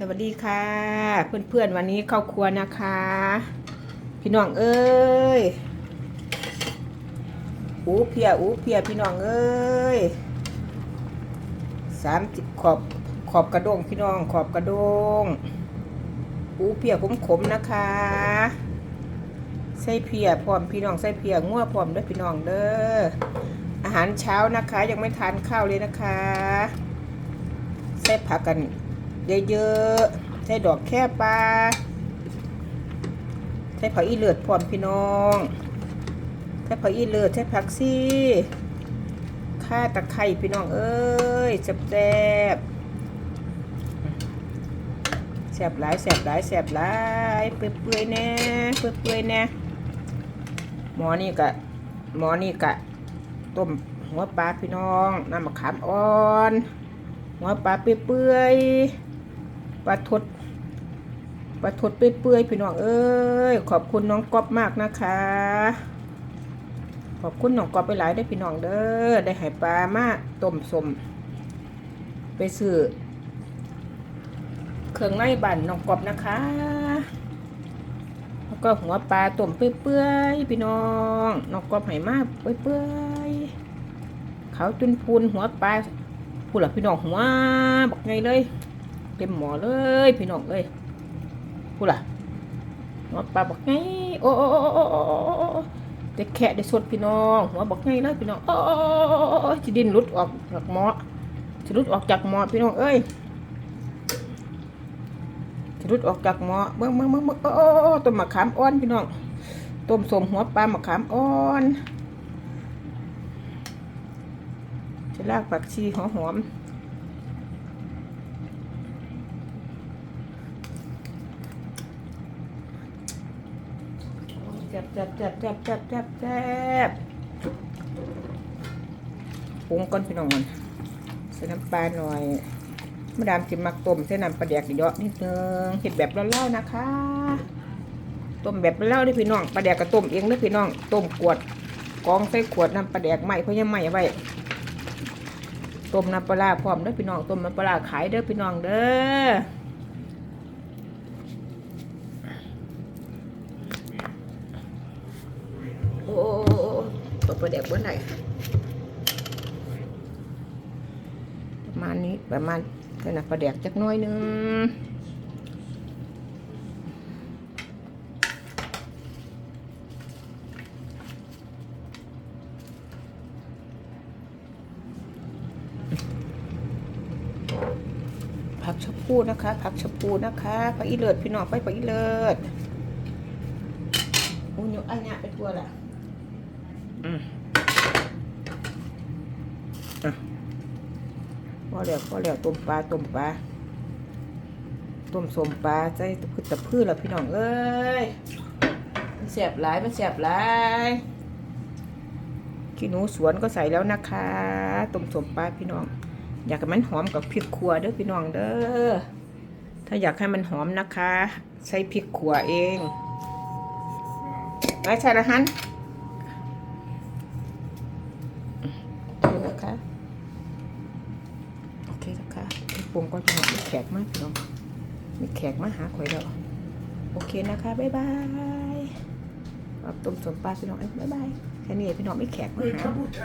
สวัสดีค่ะ เพื่อนๆวันนี้เข้าครัวนะคะ พี่น้องเอ้ยอูเพียอูเพียพี่น้องเอ้ยสามขอบขอบกระดงพี่น้องขอบกระดงอูเพียขมๆนะคะใส่เพียพร้อมพี่น้องใส่เพียงัวพร้อมเด้วยพี่น้องเด้ออาหารเช้านะคะ ยังไม่ทานข้าวเลยนะคะใส่ผักกัน เยอะๆ ใส่ดอกแค่ปลา ใส่ผักอีเลือดพร้อมพี่น้อง ใส่ผักอีเลือดใส่ผักซี่ข่าตะไคร้พี่น้องเอ้ยแซ่บแซ่บแซ่บหลายแซ่บหลายแซ่บหลายเปื่อยๆแน่เปื่อยๆแน่หมอนี่กะหมอนี่กะต้มหัวปลาพี่น้องน้ำมะขามอ่อน หัวปลาเปื่อยๆ ปลาทดปลาทดเปื่อยๆพี่น้องเอ้ยขอบคุณน้องก๊อฟมากนะคะ ขอบคุณน้องก๊อฟไปหลายได้พี่น้องเด้อได้ให้ปลามาต้มสมไปซื้อเครื่องในบั่นน้องก๊อฟนะคะแล้วก็หัวปลาต้มเปื่อยๆพี่น้องน้องก๊อฟให้มากเปื่อยๆเขาจุนพูนหัวปลาพูดหละพี่น้องหัวบอกไงเลย เต็มหมอเลยพี่น้องเอ้ยพูล่ะหัวปลาบอกไงโอ้โอ้โอ้โอ้โอ้แต่แค่ได้สดพี่น้องหัวบอกไงเลยพี่น้องโอ้จะดินรุดออกจากหมอจะรุดออกจากหมอพี่น้องเอ้ยจะรุดออกจากหมอเมื่อเมื่อเมื่อเมื่อโอ้ต้มมะขามอ่อนพี่น้องต้มสมหัวปลามะขามอ่อนจะลากผักชีหอมหอม แซ่บแซ่บแซ่บแซ่บแซ่บแซ่บแซ่บปรุงก่อนพี่น้องก่อนใส่น้ำปลาหน่อยมาดามจิมมักต้มใส่น้ำปลาแดกเยอะนิดนึงเห็ดแบบเล่าๆนะคะต้มแบบเล่าได้อพี่น้องปลาแดกก็ต้มเองด้อพี่น้องต้มขวดกองใส่ขวดน้ำปลาแดกใหม่เพราะยังใหม่ไว้ต้มน้ำปลาพร้อมเด้อพี่น้องต้มน้ำปลาร้าขายเด้อพี่น้องเด้อ ตัวประเด็กเมื่อไหร่ประมาณนี้ประมาณขนาดประเด็กจักน้อยหนึงผักชะพูนะคะผักชะพูนะคะผักอีเลิศพี่น้องไปผักอีเลิศโอ้ยอันเนี้ยไปทัวละอืมอะ พอแล้วพอแล้วต้มปลาต้มปลาต้มสมปลาใจตะพืชตะพืชแล้วพี่น้องเอ้ยมันแสบหลายมันแสบหลายขี้หนูสวนก็ใส่แล้วนะคะต้มสมปลาพี่น้อง อยากให้มันหอมกับพริกขัวเด้อพี่น้องเด้อถ้าอยากให้มันหอมนะคะ ใช้พริกขัวเองไม่ใช่ละฮัน โอเคนะคะโอเคนะคะ ปรุงก็จะมีแขกมากพี่น้องมีแขกมาหาข่อยแล้วโอเคนะคะบ๊ายบายต้มสมปลาพี่น้องบ๊ายบายแค่นี้พี่น้องไม่แขกมาหา